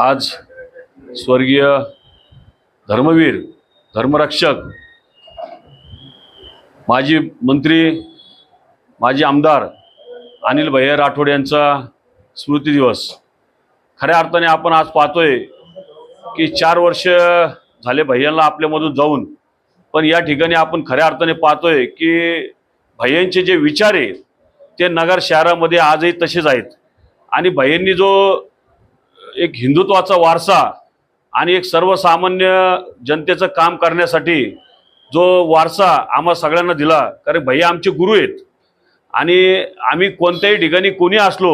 आज स्वर्गीय धर्मवीर धर्मरक्षक माजी मंत्री माजी आमदार अनिल भैया राठोड यांचा स्मृती दिवस. खऱ्या अर्थाने आपण आज पाहतोय की चार वर्ष झाले भैयांना आपल्यामधून जाऊन पण या ठिकाणी आपण खऱ्या अर्थाने पाहतोय की भैयांचे जे विचार आहे ते नगर शहरामध्ये आजही तसेच आहेत. आणि भैयांनी जो एक हिंदुत्वाचा वारसा आणि एक सर्वसामान्य जनतेचं काम करण्यासाठी जो वारसा आम्हा सगळ्यांना दिला कारण भैया आमचे गुरु आहेत. आणि आम्ही कोणत्याही ठिकाणी कोणी असलो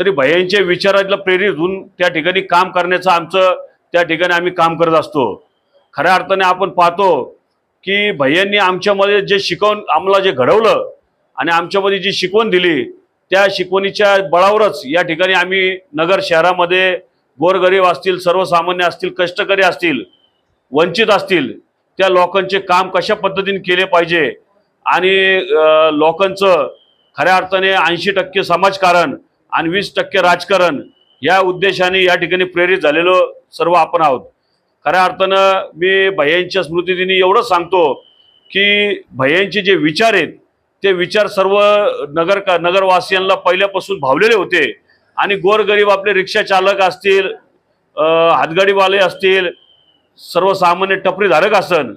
तरी भयांच्या विचाराला प्रेरित होऊन त्या ठिकाणी काम करण्याचं आमचं त्या ठिकाणी आम्ही काम करत असतो. खऱ्या अर्थाने आपण पाहतो की भैयांनी आमच्यामध्ये जे शिकवून आम्हाला जे घडवलं आणि आमच्यामध्ये जी शिकवण दिली त्या शिकवणीच्या बळावरच या ठिकाणी आम्ही नगर शहरामध्ये गोरगरीब असतील सर्वसामान्य असतील कष्टकरी असतील वंचित असतील त्या लोकांचे काम कशा पद्धतीने केले पाहिजे आणि लोकांचं खऱ्या अर्थाने ऐंशी टक्के समाजकारण आणि वीस टक्के राजकारण या उद्देशाने या ठिकाणी प्रेरित झालेलो सर्व आपण आहोत. खऱ्या अर्थानं मी भैयांच्या स्मृतिदिनी एवढं सांगतो की भैयांचे जे विचार आहेत ते विचार सर्व नगर नगरवासियांना पहिल्यापासून भावलेले होते. आणि गोरगरीब आपले रिक्षा चालक असतील हातगाडीवाले असतील सर्वसामान्य टपरीधारक असन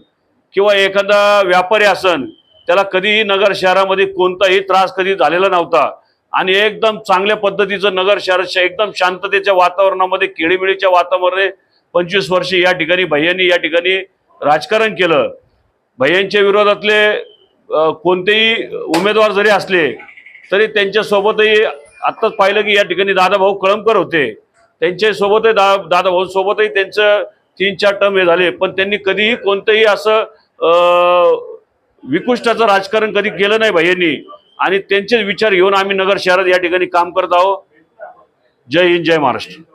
किंवा एखादा व्यापारी असन त्याला कधीही नगर शहरामध्ये कोणताही त्रास कधी झालेला नव्हता. आणि एकदम चांगल्या पद्धतीचं नगर शहराच्या एकदम शांततेच्या वातावरणामध्ये केळीमिळीच्या वातावरणामध्ये पंचवीस वर्षे या ठिकाणी भैयांनी या ठिकाणी राजकारण केलं. भैयांच्या विरोधातले कोणतेही उमेदवार जरी असले तरी त्यांच्यासोबतही आत्ताच पाहिलं की या ठिकाणी दादाभाऊ कळमकर होते. त्यांच्यासोबतही दा दादाभाऊंसोबतही त्यांचं तीन चार टर्म हे झाले. पण त्यांनी कधीही कोणतंही असं विकुष्टाचं राजकारण कधी केलं नाही भैयांनी. आणि त्यांचे विचार घेऊन आम्ही नगर शहरात या ठिकाणी काम करत आहोत. जय हिंद जय महाराष्ट्र.